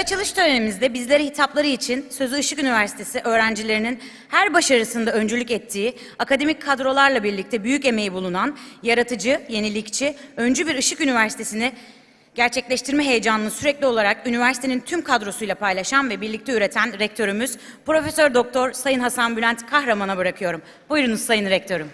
açılış törenimizde bizlere hitapları için Sözü Işık Üniversitesi öğrencilerinin her başarısında öncülük ettiği akademik kadrolarla birlikte büyük emeği bulunan yaratıcı, yenilikçi, öncü bir Işık Üniversitesi'ni gerçekleştirme heyecanını sürekli olarak üniversitenin tüm kadrosuyla paylaşan ve birlikte üreten rektörümüz Profesör Doktor Sayın Hasan Bülent Kahraman'a bırakıyorum. Buyurunuz Sayın Rektörüm.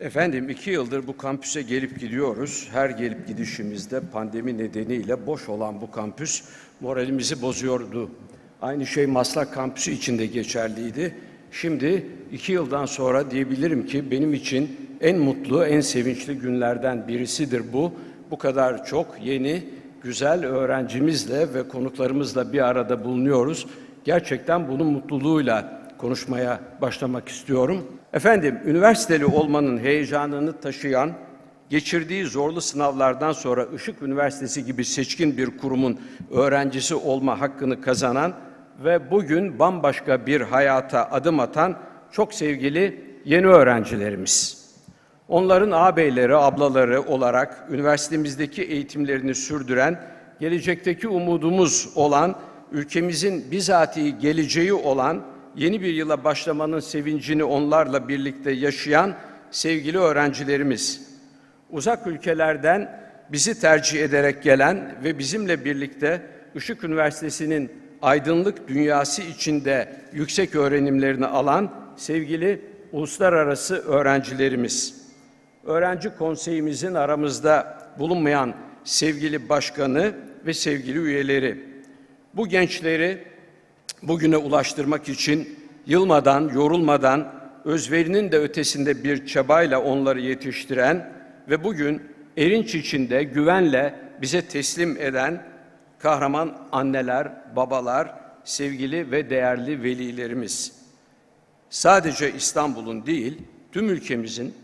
Efendim iki yıldır bu kampüse gelip gidiyoruz. Her gelip gidişimizde pandemi nedeniyle boş olan bu kampüs moralimizi bozuyordu. Aynı şey Maslak kampüsü için de geçerliydi. Şimdi iki yıldan sonra diyebilirim ki benim için en mutlu, en sevinçli günlerden birisidir bu. Bu kadar çok yeni, güzel öğrencimizle ve konuklarımızla bir arada bulunuyoruz. Gerçekten bunun mutluluğuyla konuşmaya başlamak istiyorum. Efendim, üniversiteli olmanın heyecanını taşıyan, geçirdiği zorlu sınavlardan sonra Işık Üniversitesi gibi seçkin bir kurumun öğrencisi olma hakkını kazanan ve bugün bambaşka bir hayata adım atan çok sevgili yeni öğrencilerimiz. Onların ağabeyleri, ablaları olarak üniversitemizdeki eğitimlerini sürdüren, gelecekteki umudumuz olan, ülkemizin bizatihi geleceği olan yeni bir yıla başlamanın sevincini onlarla birlikte yaşayan sevgili öğrencilerimiz. Uzak ülkelerden bizi tercih ederek gelen ve bizimle birlikte Işık Üniversitesi'nin aydınlık dünyası içinde yüksek öğrenimlerini alan sevgili uluslararası öğrencilerimiz. Öğrenci konseyimizin aramızda bulunmayan sevgili başkanı ve sevgili üyeleri. Bu gençleri bugüne ulaştırmak için yılmadan, yorulmadan, özverinin de ötesinde bir çabayla onları yetiştiren ve bugün erinç içinde güvenle bize teslim eden kahraman anneler, babalar, sevgili ve değerli velilerimiz. Sadece İstanbul'un değil, tüm ülkemizin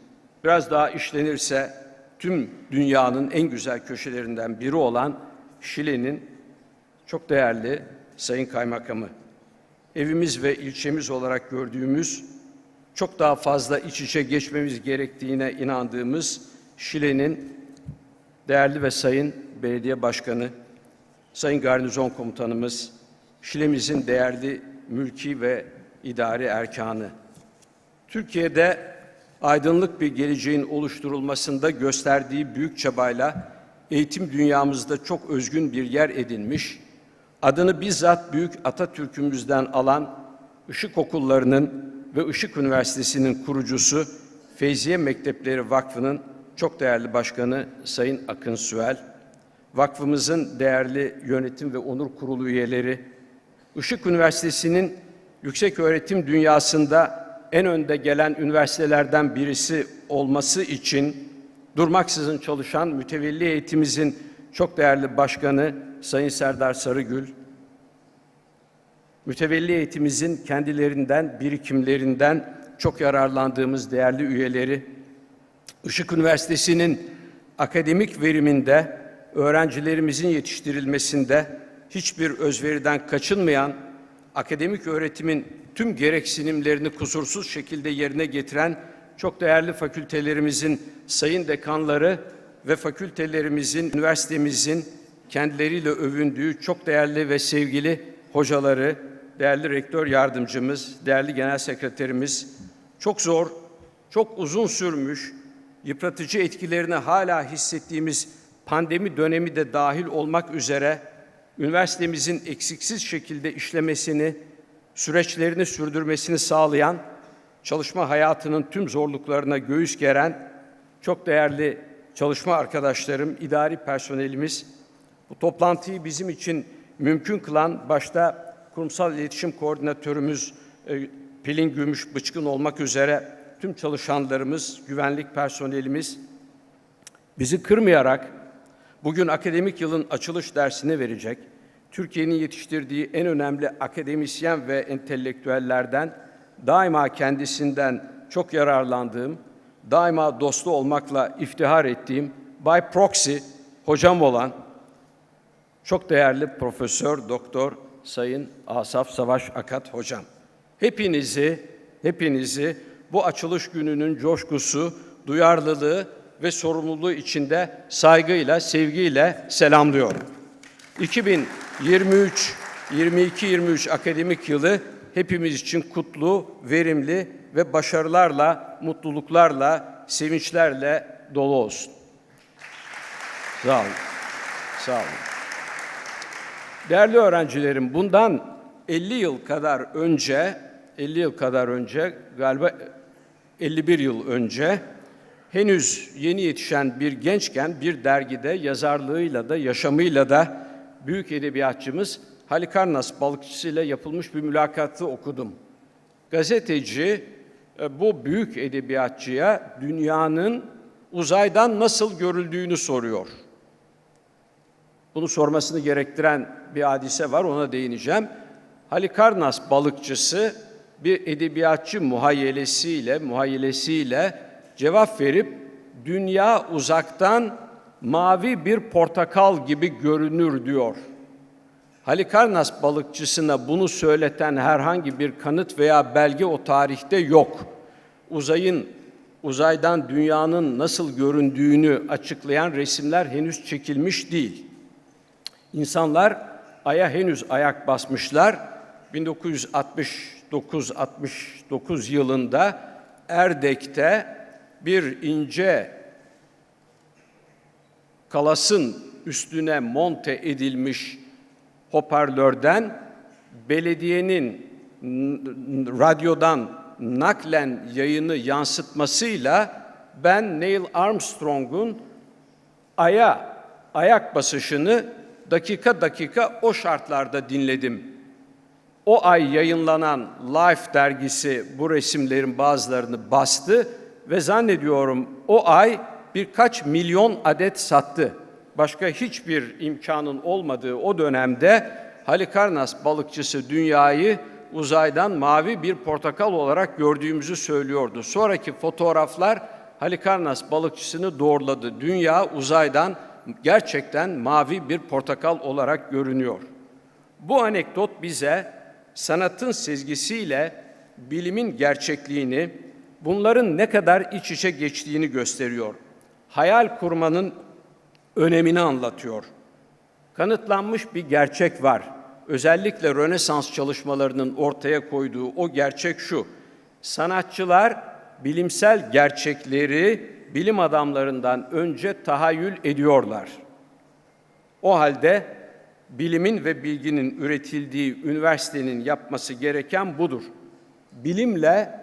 biraz daha işlenirse tüm dünyanın en güzel köşelerinden biri olan Şile'nin çok değerli Sayın Kaymakamı, evimiz ve ilçemiz olarak gördüğümüz, çok daha fazla iç içe geçmemiz gerektiğine inandığımız Şile'nin değerli ve sayın belediye başkanı, sayın garnizon komutanımız, Şile'mizin değerli mülki ve idari erkanı. Türkiye'de aydınlık bir geleceğin oluşturulmasında gösterdiği büyük çabayla eğitim dünyamızda çok özgün bir yer edinmiş, adını bizzat Büyük Atatürk'ümüzden alan Işık Okulları'nın ve Işık Üniversitesi'nin kurucusu Feyziye Mektepleri Vakfı'nın çok değerli başkanı Sayın Akın Süel, vakfımızın değerli yönetim ve onur kurulu üyeleri, Işık Üniversitesi'nin yüksek öğretim dünyasında en önde gelen üniversitelerden birisi olması için durmaksızın çalışan mütevelli eğitimimizin çok değerli başkanı Sayın Serdar Sarıgül, mütevelli eğitimimizin kendilerinden, birikimlerinden çok yararlandığımız değerli üyeleri, Işık Üniversitesi'nin akademik veriminde, öğrencilerimizin yetiştirilmesinde hiçbir özveriden kaçınmayan, akademik öğretimin tüm gereksinimlerini kusursuz şekilde yerine getiren çok değerli fakültelerimizin sayın dekanları ve fakültelerimizin, üniversitemizin kendileriyle övündüğü çok değerli ve sevgili hocaları, değerli rektör yardımcımız, değerli genel sekreterimiz, çok zor, çok uzun sürmüş, yıpratıcı etkilerini hala hissettiğimiz pandemi dönemi de dahil olmak üzere üniversitemizin eksiksiz şekilde işlemesini, süreçlerini sürdürmesini sağlayan, çalışma hayatının tüm zorluklarına göğüs geren çok değerli çalışma arkadaşlarım, idari personelimiz, bu toplantıyı bizim için mümkün kılan başta kurumsal iletişim koordinatörümüz e, Pelin Gümüş Bıçkın olmak üzere tüm çalışanlarımız, güvenlik personelimiz bizi kırmayarak bugün akademik yılın açılış dersini verecek, Türkiye'nin yetiştirdiği en önemli akademisyen ve entelektüellerden daima kendisinden çok yararlandığım, daima dostu olmakla iftihar ettiğim Bay Proxy hocam olan çok değerli Profesör Doktor Sayın Asaf Savaş Akat Hocam. Hepinizi, hepinizi bu açılış gününün coşkusu, duyarlılığı ve sorumluluğu içinde saygıyla, sevgiyle selamlıyorum. 2023 22-23 akademik yılı hepimiz için kutlu, verimli ve başarılarla, mutluluklarla, sevinçlerle dolu olsun. Sağ olun. Sağ olun. Değerli öğrencilerim, bundan 50 yıl kadar önce, 50 yıl kadar önce, galiba 51 yıl önce henüz yeni yetişen bir gençken bir dergide yazarlığıyla da yaşamıyla da büyük edebiyatçımız Halikarnas balıkçısı ile yapılmış bir mülakatı okudum. Gazeteci bu büyük edebiyatçıya dünyanın uzaydan nasıl görüldüğünü soruyor. Bunu sormasını gerektiren bir hadise var, ona değineceğim. Halikarnas balıkçısı bir edebiyatçı muhayyelesiyle, muhayyelesiyle cevap verip dünya uzaktan mavi bir portakal gibi görünür diyor. Halikarnas balıkçısına bunu söyleten herhangi bir kanıt veya belge o tarihte yok. Uzayın uzaydan dünyanın nasıl göründüğünü açıklayan resimler henüz çekilmiş değil. İnsanlar aya henüz ayak basmışlar. 1969-69 yılında Erdek'te bir ince kalasın üstüne monte edilmiş hoparlörden belediyenin radyodan naklen yayını yansıtmasıyla ben Neil Armstrong'un aya ayak basışını dakika dakika o şartlarda dinledim. O ay yayınlanan Life dergisi bu resimlerin bazılarını bastı ve zannediyorum o ay birkaç milyon adet sattı. Başka hiçbir imkanın olmadığı o dönemde Halikarnas balıkçısı dünyayı uzaydan mavi bir portakal olarak gördüğümüzü söylüyordu. Sonraki fotoğraflar Halikarnas balıkçısını doğruladı. Dünya uzaydan gerçekten mavi bir portakal olarak görünüyor. Bu anekdot bize sanatın sezgisiyle bilimin gerçekliğini, bunların ne kadar iç içe geçtiğini gösteriyor. Hayal kurmanın önemini anlatıyor. Kanıtlanmış bir gerçek var. Özellikle Rönesans çalışmalarının ortaya koyduğu o gerçek şu. Sanatçılar bilimsel gerçekleri bilim adamlarından önce tahayyül ediyorlar. O halde bilimin ve bilginin üretildiği üniversitenin yapması gereken budur. Bilimle,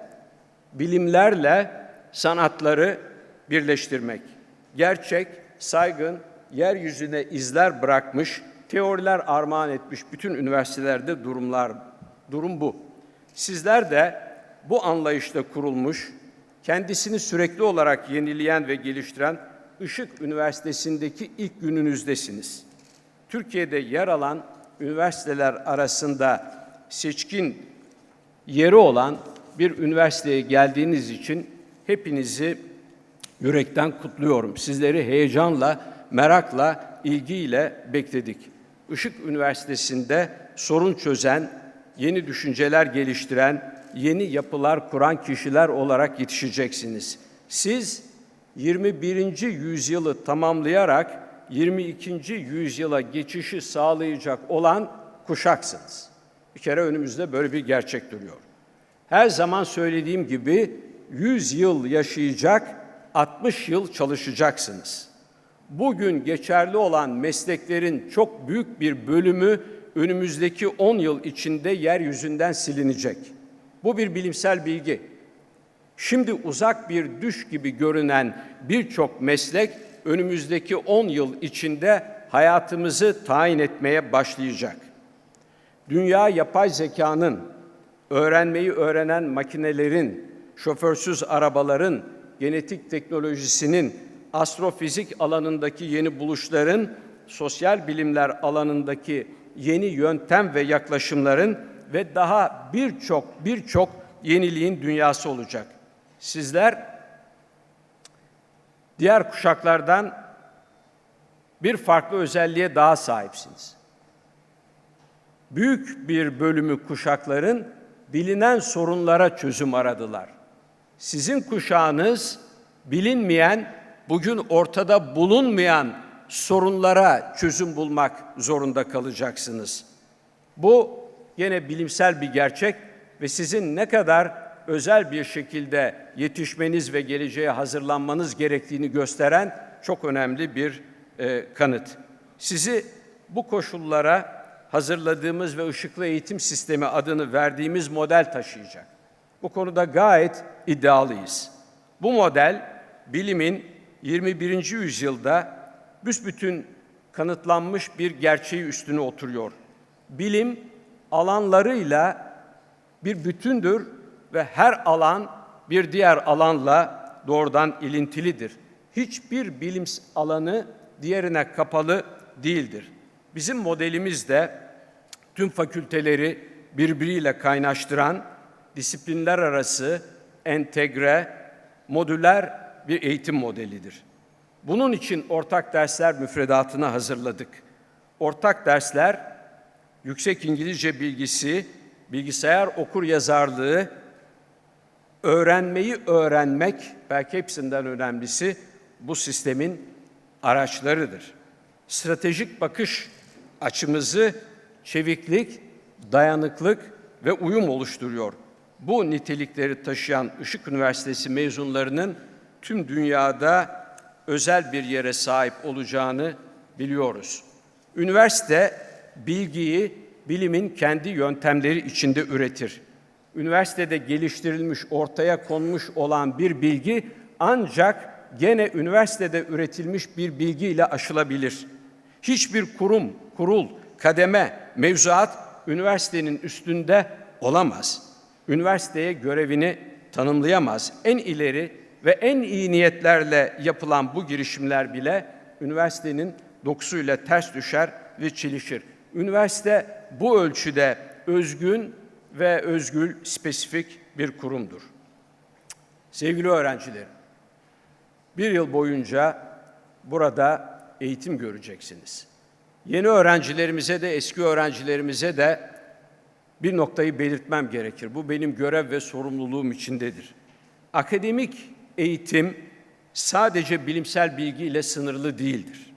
bilimlerle sanatları birleştirmek. Gerçek, saygın, yeryüzüne izler bırakmış, teoriler armağan etmiş bütün üniversitelerde durumlar, durum bu. Sizler de bu anlayışla kurulmuş, kendisini sürekli olarak yenileyen ve geliştiren Işık Üniversitesi'ndeki ilk gününüzdesiniz. Türkiye'de yer alan üniversiteler arasında seçkin yeri olan bir üniversiteye geldiğiniz için hepinizi yürekten kutluyorum. Sizleri heyecanla, merakla, ilgiyle bekledik. Işık Üniversitesi'nde sorun çözen, yeni düşünceler geliştiren, yeni yapılar kuran kişiler olarak yetişeceksiniz. Siz 21. yüzyılı tamamlayarak 22. yüzyıla geçişi sağlayacak olan kuşaksınız. Bir kere önümüzde böyle bir gerçek duruyor. Her zaman söylediğim gibi 100 yıl yaşayacak, 60 yıl çalışacaksınız. Bugün geçerli olan mesleklerin çok büyük bir bölümü önümüzdeki 10 yıl içinde yeryüzünden silinecek. Bu bir bilimsel bilgi. Şimdi uzak bir düş gibi görünen birçok meslek önümüzdeki 10 yıl içinde hayatımızı tayin etmeye başlayacak. Dünya yapay zekanın, öğrenmeyi öğrenen makinelerin, şoförsüz arabaların, genetik teknolojisinin, astrofizik alanındaki yeni buluşların, sosyal bilimler alanındaki yeni yöntem ve yaklaşımların ve daha birçok birçok yeniliğin dünyası olacak. Sizler diğer kuşaklardan bir farklı özelliğe daha sahipsiniz. büyük bir bölümü kuşakların bilinen sorunlara çözüm aradılar. Sizin kuşağınız bilinmeyen, bugün ortada bulunmayan sorunlara çözüm bulmak zorunda kalacaksınız. Bu yine bilimsel bir gerçek ve sizin ne kadar özel bir şekilde yetişmeniz ve geleceğe hazırlanmanız gerektiğini gösteren çok önemli bir e, kanıt. Sizi bu koşullara hazırladığımız ve ışıklı eğitim sistemi adını verdiğimiz model taşıyacak. Bu konuda gayet iddialıyız. Bu model bilimin 21. yüzyılda büsbütün kanıtlanmış bir gerçeği üstüne oturuyor. Bilim alanlarıyla bir bütündür ve her alan bir diğer alanla doğrudan ilintilidir. Hiçbir bilim alanı diğerine kapalı değildir. Bizim modelimiz de tüm fakülteleri birbiriyle kaynaştıran, disiplinler arası entegre, modüler bir eğitim modelidir. Bunun için ortak dersler müfredatını hazırladık. Ortak dersler yüksek İngilizce bilgisi, bilgisayar okur yazarlığı, öğrenmeyi öğrenmek belki hepsinden önemlisi bu sistemin araçlarıdır. Stratejik bakış açımızı çeviklik, dayanıklık ve uyum oluşturuyor. Bu nitelikleri taşıyan Işık Üniversitesi mezunlarının tüm dünyada özel bir yere sahip olacağını biliyoruz. Üniversite bilgiyi bilimin kendi yöntemleri içinde üretir. Üniversitede geliştirilmiş, ortaya konmuş olan bir bilgi ancak gene üniversitede üretilmiş bir bilgiyle aşılabilir. Hiçbir kurum, kurul, kademe, mevzuat üniversitenin üstünde olamaz. Üniversiteye görevini tanımlayamaz. En ileri ve en iyi niyetlerle yapılan bu girişimler bile üniversitenin dokusuyla ters düşer ve çelişir. Üniversite bu ölçüde özgün ve özgül spesifik bir kurumdur. Sevgili öğrencilerim, bir yıl boyunca burada eğitim göreceksiniz. Yeni öğrencilerimize de eski öğrencilerimize de bir noktayı belirtmem gerekir. Bu benim görev ve sorumluluğum içindedir. Akademik eğitim sadece bilimsel bilgiyle sınırlı değildir.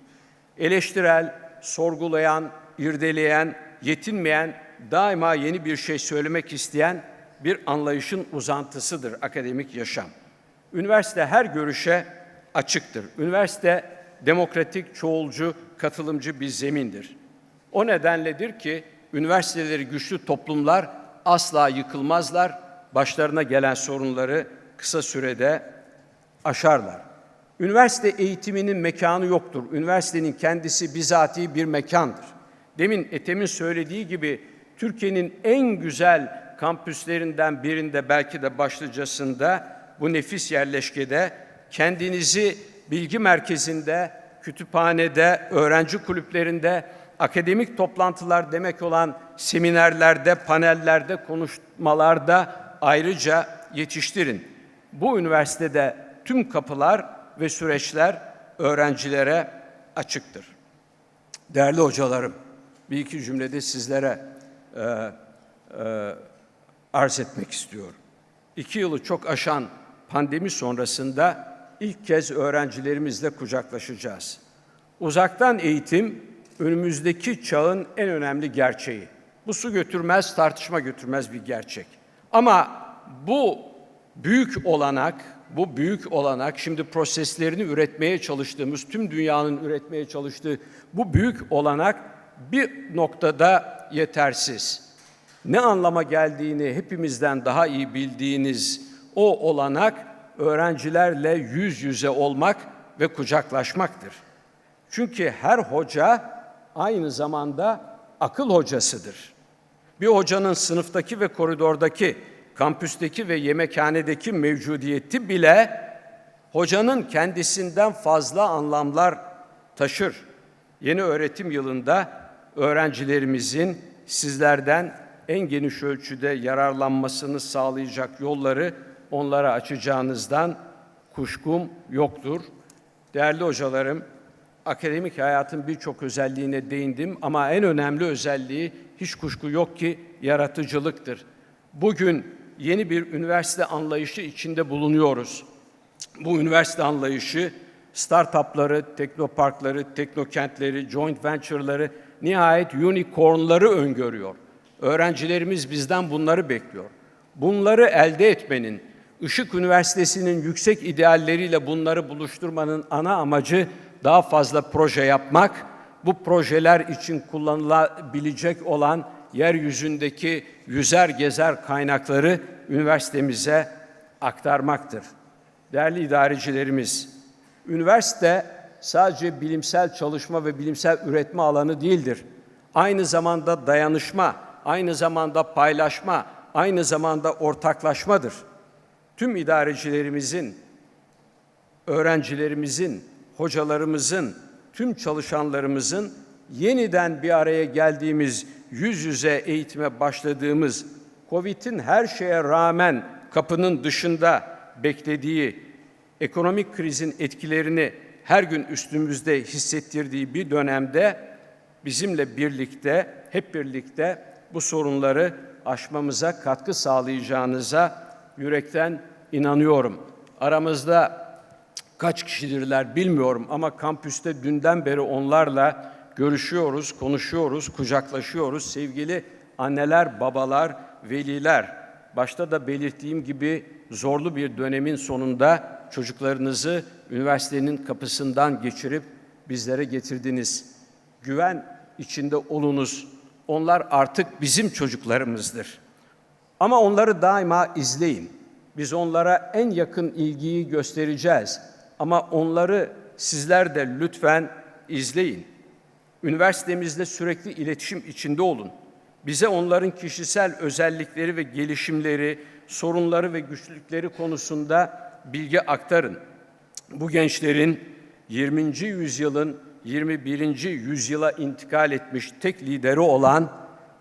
Eleştirel, sorgulayan, irdeleyen, yetinmeyen, daima yeni bir şey söylemek isteyen bir anlayışın uzantısıdır akademik yaşam. Üniversite her görüşe açıktır. Üniversite demokratik, çoğulcu, katılımcı bir zemindir. O nedenledir ki üniversiteleri güçlü toplumlar asla yıkılmazlar, başlarına gelen sorunları kısa sürede aşarlar. Üniversite eğitiminin mekanı yoktur. Üniversitenin kendisi bizatihi bir mekandır. Demin Ethem'in söylediği gibi Türkiye'nin en güzel kampüslerinden birinde belki de başlıcasında bu nefis yerleşkede kendinizi bilgi merkezinde, kütüphanede, öğrenci kulüplerinde, akademik toplantılar demek olan seminerlerde, panellerde, konuşmalarda ayrıca yetiştirin. Bu üniversitede tüm kapılar ve süreçler öğrencilere açıktır. Değerli hocalarım, bir iki cümlede sizlere e, e, arz etmek istiyorum. İki yılı çok aşan pandemi sonrasında ilk kez öğrencilerimizle kucaklaşacağız. Uzaktan eğitim önümüzdeki çağın en önemli gerçeği. Bu su götürmez, tartışma götürmez bir gerçek. Ama bu büyük olanak, bu büyük olanak şimdi proseslerini üretmeye çalıştığımız, tüm dünyanın üretmeye çalıştığı bu büyük olanak bir noktada yetersiz. Ne anlama geldiğini hepimizden daha iyi bildiğiniz o olanak öğrencilerle yüz yüze olmak ve kucaklaşmaktır. Çünkü her hoca aynı zamanda akıl hocasıdır. Bir hocanın sınıftaki ve koridordaki, kampüsteki ve yemekhanedeki mevcudiyeti bile hocanın kendisinden fazla anlamlar taşır. Yeni öğretim yılında öğrencilerimizin sizlerden en geniş ölçüde yararlanmasını sağlayacak yolları onlara açacağınızdan kuşkum yoktur. Değerli hocalarım, akademik hayatın birçok özelliğine değindim ama en önemli özelliği hiç kuşku yok ki yaratıcılıktır. Bugün yeni bir üniversite anlayışı içinde bulunuyoruz. Bu üniversite anlayışı startupları, teknoparkları, teknokentleri, joint venture'ları, nihayet unicornları öngörüyor. Öğrencilerimiz bizden bunları bekliyor. Bunları elde etmenin, Işık Üniversitesi'nin yüksek idealleriyle bunları buluşturmanın ana amacı daha fazla proje yapmak, bu projeler için kullanılabilecek olan yeryüzündeki yüzer gezer kaynakları üniversitemize aktarmaktır. Değerli idarecilerimiz, üniversite sadece bilimsel çalışma ve bilimsel üretme alanı değildir. Aynı zamanda dayanışma, aynı zamanda paylaşma, aynı zamanda ortaklaşmadır. Tüm idarecilerimizin, öğrencilerimizin, hocalarımızın, tüm çalışanlarımızın yeniden bir araya geldiğimiz, yüz yüze eğitime başladığımız, Covid'in her şeye rağmen kapının dışında beklediği, ekonomik krizin etkilerini her gün üstümüzde hissettirdiği bir dönemde bizimle birlikte, hep birlikte bu sorunları aşmamıza katkı sağlayacağınıza yürekten inanıyorum. Aramızda kaç kişidirler bilmiyorum ama kampüste dünden beri onlarla görüşüyoruz, konuşuyoruz, kucaklaşıyoruz. Sevgili anneler, babalar, veliler, başta da belirttiğim gibi zorlu bir dönemin sonunda çocuklarınızı üniversitenin kapısından geçirip bizlere getirdiniz. Güven içinde olunuz. Onlar artık bizim çocuklarımızdır. Ama onları daima izleyin. Biz onlara en yakın ilgiyi göstereceğiz. Ama onları sizler de lütfen izleyin. Üniversitemizde sürekli iletişim içinde olun. Bize onların kişisel özellikleri ve gelişimleri, sorunları ve güçlükleri konusunda bilgi aktarın. Bu gençlerin 20. yüzyılın 21. yüzyıla intikal etmiş tek lideri olan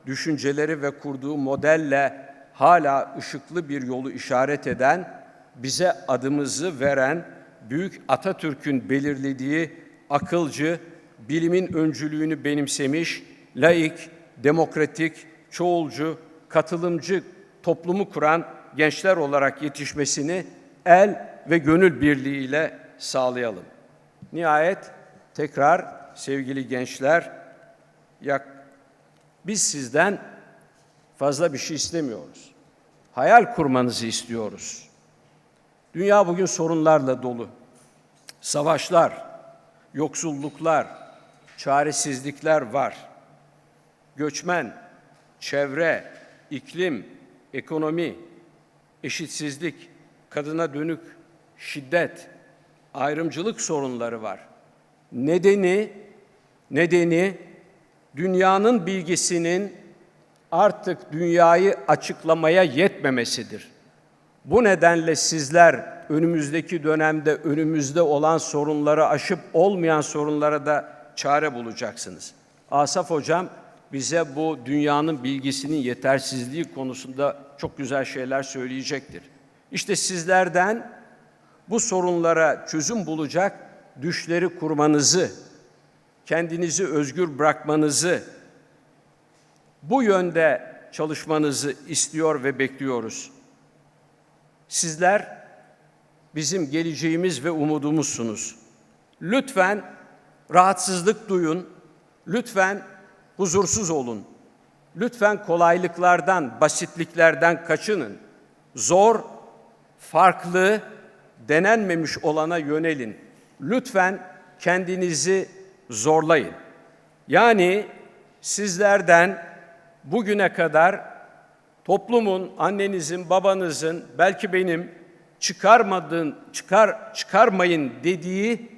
düşünceleri ve kurduğu modelle hala ışıklı bir yolu işaret eden, bize adımızı veren büyük Atatürk'ün belirlediği akılcı, bilimin öncülüğünü benimsemiş, laik, demokratik, çoğulcu, katılımcı toplumu kuran gençler olarak yetişmesini el ve gönül birliğiyle sağlayalım. Nihayet tekrar sevgili gençler, yak, biz sizden fazla bir şey istemiyoruz. Hayal kurmanızı istiyoruz. Dünya bugün sorunlarla dolu. Savaşlar, yoksulluklar, çaresizlikler var. Göçmen, çevre, iklim, ekonomi, eşitsizlik, kadına dönük şiddet, ayrımcılık sorunları var. Nedeni nedeni dünyanın bilgisinin artık dünyayı açıklamaya yetmemesidir. Bu nedenle sizler önümüzdeki dönemde önümüzde olan sorunları aşıp olmayan sorunlara da çare bulacaksınız. Asaf hocam bize bu dünyanın bilgisinin yetersizliği konusunda çok güzel şeyler söyleyecektir. İşte sizlerden bu sorunlara çözüm bulacak düşleri kurmanızı, kendinizi özgür bırakmanızı, bu yönde çalışmanızı istiyor ve bekliyoruz. Sizler bizim geleceğimiz ve umudumuzsunuz. Lütfen rahatsızlık duyun, lütfen huzursuz olun. Lütfen kolaylıklardan, basitliklerden kaçının. Zor, farklı, denenmemiş olana yönelin. Lütfen kendinizi zorlayın. Yani sizlerden bugüne kadar toplumun, annenizin, babanızın, belki benim çıkarmadığın, çıkar, çıkarmayın dediği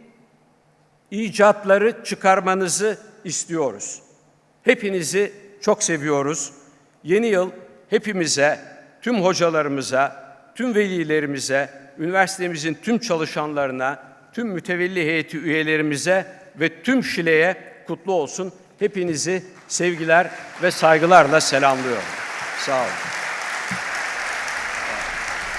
icatları çıkarmanızı istiyoruz. Hepinizi çok seviyoruz. Yeni yıl hepimize, tüm hocalarımıza, tüm velilerimize, üniversitemizin tüm çalışanlarına, tüm mütevelli heyeti üyelerimize ve tüm Şile'ye kutlu olsun. Hepinizi sevgiler ve saygılarla selamlıyorum. Sağ olun.